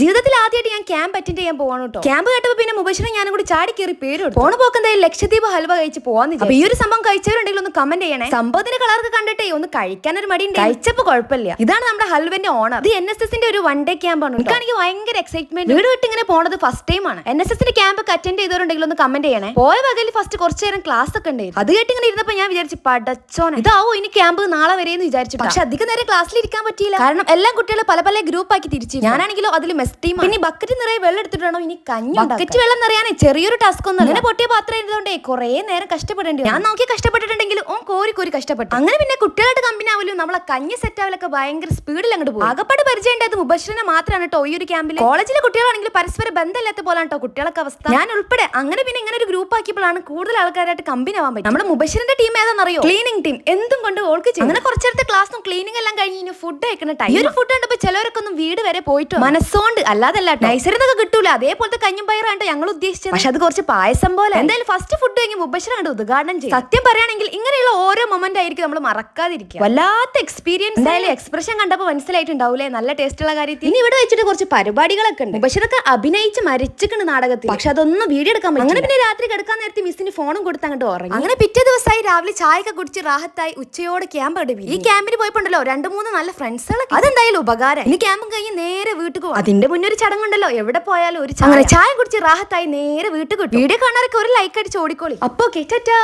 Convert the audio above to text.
ജീവിതത്തിൽ ആദ്യമായിട്ട് ഞാൻ ക്യാമ്പ് അറ്റൻഡ് ചെയ്യാൻ പോവാണ് കേട്ടോ. ക്യാമ്പ് കേട്ടപ്പോ പിന്നെ മുബഷിനെ ഞാനും കൂടി ചാടി കയറി പേര്. പോണ പോക്കെന്തായാലും ലക്ഷദ്വീപ് ഹൽവ കഴിച്ച് പോവാന്ന് അപ്പൊ ഈ ഒരു സംഭവം കഴിച്ചവരുണ്ടെങ്കിൽ ഒന്ന് കമന്റ് ചെയ്യണേ. സംഭവത്തിന്റെ കളർക്ക് കണ്ടിട്ടേ ഒന്ന് കഴിക്കാൻ ഒരു മടി കഴിച്ചപ്പോ കുഴപ്പമില്ല. ഇതാണ് നമ്മുടെ ഹൽവന്റെ ഓണർ ഇത് എൻ എസ് എസിന്റെ ഒരു വൺ ഡേ ക്യാമ്പ് ആണ് എനിക്കാണെങ്കിൽ ഭയങ്കര എക്സൈറ്റ്മെന്റ് വീട് വിട്ട് ഇങ്ങനെ പോണത് ഫസ്റ്റ് ടൈം ആണ്. എൻ എസ് എസിന്റെ ക്യാമ്പ് അറ്റൻഡ് ചെയ്തവരുണ്ടെങ്കിൽ ഒന്ന് കമന്റ് ചെയ്യണേ. പോയ വകയിൽ ഫസ്റ്റ് കുറച്ചു നേരം ക്ലാസ് ഒക്കെ ഉണ്ടായിരുന്നു. അത് കേട്ട് ഇങ്ങനെ ഇരുന്നപ്പോ ഞാൻ വിചാരിച്ചു പടച്ചോനെ. ഇതാവോ ഇനി ക്യാമ്പ് നാളെ വരെ എന്ന് വിചാരിച്ചു പക്ഷെ അധികം നേരം ക്ലാസ്സിൽ ഇരിക്കാൻ പറ്റിയില്ല. കാരണം എല്ലാം കുട്ടികളെ പല പല ഗ്രൂപ്പ് ആക്കി തിരിച്ചു ഞാനാണെങ്കിലും അതിൽ ടീം പിന്നെ ബക്കറ്റ് നിറയെ വെള്ളം എടുത്തിട്ടാണോ ഇനി കഞ്ഞി ബക്കറ്റ് വെള്ളം നിറയാനേ ചെറിയൊരു ടാസ്ക് ഒന്നും അങ്ങനെ പൊട്ടിയ പാത്രം ഇരുന്നോണ്ടേ കുറേ നേരം കഷ്ടപ്പെടേണ്ടി ഞാൻ നോക്കി കഷ്ടപ്പെട്ടിട്ടുണ്ടെങ്കിലും ഓൻ കോരി കോരി കഷ്ടപ്പെട്ടു. അങ്ങനെ പിന്നെ കുട്ടികളായിട്ട് കമ്പനി ആവലും നമ്മളെ കഞ്ഞി സെറ്റ് ആവലൊക്കെ ഭയങ്കര സ്പീഡിൽ അങ്ങോട്ട് പോകും ആകപ്പാട് പരിചയം ഉണ്ടായത് മുബശ്ശിനെ മാത്രമാണ് കേട്ടോ ഈ ഒരു ക്യാമ്പിൽ കോളേജിലെ കുട്ടികളാണെങ്കിൽ പരസ്പര ബന്ധമില്ലാത്ത പോലാണ് കേട്ടോ കുട്ടികളൊക്കെ അവസ്ഥ. ഞാൻ ഉൾപ്പെടെ അങ്ങനെ പിന്നെ ഇങ്ങനെ ഒരു ഗ്രൂപ്പ് ആക്കിയപ്പോഴാണ് കൂടുതൽ ആൾക്കാരായിട്ട് കമ്പനി ആവാൻ പറ്റും നമ്മുടെ മുബശ്രന്റെ ടീം ഏതാണെന്നറിയോ? ക്ലീനിങ് ടീം എന്തും കൊണ്ട് ഓൾക്ക് ചെയ്യും അങ്ങനെ കുറച്ചെടുത്ത് ക്ലാസ്സും ക്ലീനിങ് എല്ലാം കഴിഞ്ഞ് ഇനി ഫുഡ് കഴിക്കുന്ന ടൈം ഈ ഒരു ഫുഡ് കണ്ടപ്പോ ചിലവരൊക്കെ ഒന്നും വീട് വരെ പോയിട്ടോ? മനസ്സോണ്ട് അല്ലാതല്ല നൈസറിന്നൊക്കെ കിട്ടൂല. അതേപോലത്തെ കഞ്ഞും പയറാണ് ഞങ്ങൾ ഉദ്ദേശിച്ചത്. പക്ഷെ അത് കുറച്ച് പായസം പോലെ. എന്തായാലും ഫസ്റ്റ് ഫുഡ് കഴിഞ്ഞ് മുബശ്ശിനെ കണ്ട് ഉദ്ഘാടനം ചെയ്യും. സത്യം പറയുകയാണെങ്കിൽ ഇങ്ങനെയുള്ള ഓരോ മൊമെന്റ് ആയിരിക്കും നമ്മൾ മറക്കാതിരിക്കുക. വല്ലാത്ത എക്സ്പീരിയൻസ് എന്തായാലും എക്സ്പ്രഷൻ കണ്ടപ്പോൾ മനസ്സിലായിട്ടുണ്ടാവൂലേ? നല്ല ടേസ്റ്റ് ഉള്ള കാര്യത്തിൽ. ഇനി ഇവിടെ വെച്ചിട്ട് കുറച്ച് പരിപാടികളൊക്കെ ഉണ്ട്. മുബശ്ശിറൊക്കെ അഭിനയിച്ച് മരിച്ചിട്ടുണ്ട് നാടകത്തിൽ. പക്ഷെ അതൊന്നും വീഡിയോ എടുക്കാൻ പറ്റും അങ്ങനെ പിന്നെ രാത്രി കിടക്കാൻ നേരത്തെ മിസ്സിന് ഫോണും കൊടുത്ത് അങ്ങോട്ട് ഉറങ്ങി. അങ്ങനെ പിറ്റേ ദിവസമായി രാവിലെ ചായയൊക്കെ കുടിച്ച് റാഹത്തായി ഉച്ചയോടെ ക്യാമ്പ് അടുപ്പി ഈ ക്യാമ്പിന് പോയപ്പോണ്ടല്ലോ രണ്ട് മൂന്ന് നല്ല ഫ്രണ്ട്സുകളൊക്കെ അതെന്തായാലും ഉപകാരം. ഇനി ക്യാമ്പും കഴിഞ്ഞ് നേരെ വീട്ടിൽ പോകും അതിന്റെ മുന്നേ ഒരു ചടങ്ങുണ്ടല്ലോ. എവിടെ പോയാലും ഒരു ചായ. അങ്ങനെ ചായ കുടിച്ച് റാഹത്തായി നേരെ വീട്ടിൽ കിട്ടും വീഡിയോ കാണാറൊക്കെ ഒരു ലൈക്ക് അടിച്ച് ഓടിക്കോളി. അപ്പൊ കേട്ടാ